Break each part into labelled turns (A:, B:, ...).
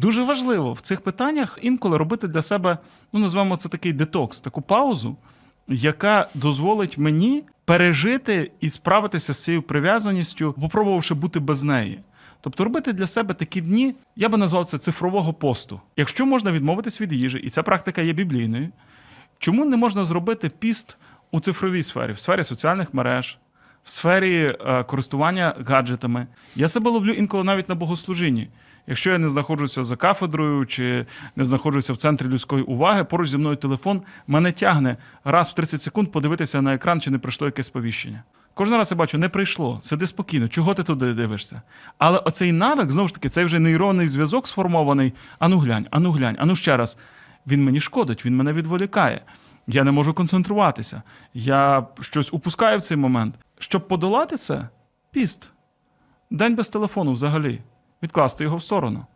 A: дуже важливо в цих питаннях інколи робити для себе, ну називаємо це такий детокс, таку паузу, яка дозволить мені пережити і справитися з цією прив'язаністю, попробувавши бути без неї. Тобто робити для себе такі дні, я би назвав це цифрового посту. Якщо можна відмовитись від їжі, і ця практика є біблійною, чому не можна зробити піст у цифровій сфері, в сфері соціальних мереж, в сфері е, користування гаджетами? Я себе ловлю інколи навіть на богослужінні. Якщо я не знаходжуся за кафедрою чи не знаходжуся в центрі людської уваги, поруч зі мною телефон мене тягне раз в 30 секунд подивитися на екран, чи не прийшло якесь сповіщення. Кожен раз я бачу, не прийшло, сиди спокійно, чого ти туди дивишся? Але оцей навик, знову ж таки, цей вже нейронний зв'язок сформований. Ану глянь, ану глянь, ану ще раз. Він мені шкодить, він мене відволікає. Я не можу концентруватися. Я щось упускаю в цей момент. Щоб подолати це, піст. День без телефону взагалі. Відкласти його в сторону.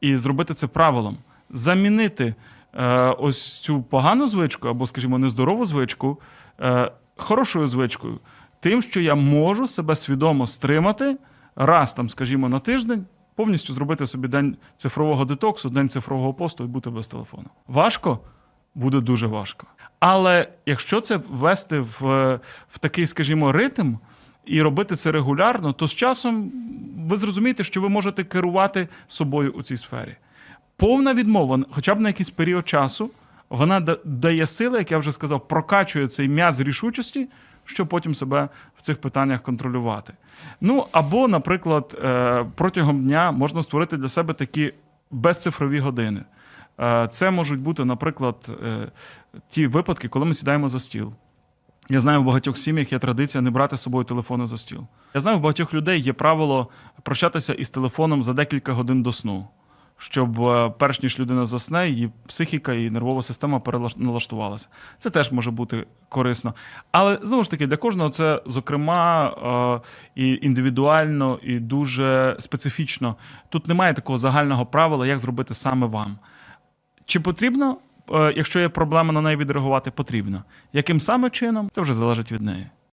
A: І зробити це правилом. Замінити е, ось цю погану звичку, або, скажімо, нездорову звичку, е, хорошою звичкою. Тим, що я можу себе свідомо стримати раз там, скажімо, на тиждень, повністю зробити собі день цифрового детоксу, день цифрового посту і бути без телефону. Важко? Буде дуже важко. Але якщо це ввести в, в такий, скажімо, ритм і робити це регулярно, то з часом ви зрозумієте, що ви можете керувати собою у цій сфері. Повна відмова, хоча б на якийсь період часу, вона дає сили, як я вже сказав, прокачує цей м'яз рішучості, щоб потім себе в цих питаннях контролювати. Ну або, наприклад, е, протягом дня можна створити для себе такі безцифрові години. Е, Це можуть бути, наприклад, е, ті випадки, коли ми сідаємо за стіл. Я знаю, в багатьох сім'ях є традиція не брати з собою телефони за стіл. Я знаю, в багатьох людей є правило прощатися із телефоном за декілька годин до сну, щоб е, перш ніж людина засне, її психіка і нервова система переналаштувалася. Це теж може бути корисно. Але знову ж таки, для кожного це, зокрема, і індивідуально, і дуже специфічно. Тут немає такого загального правила, як зробити саме вам. Чи потрібно, е, якщо є проблема на неї відреагувати, потрібно. Яким саме чином, це вже залежить від неї.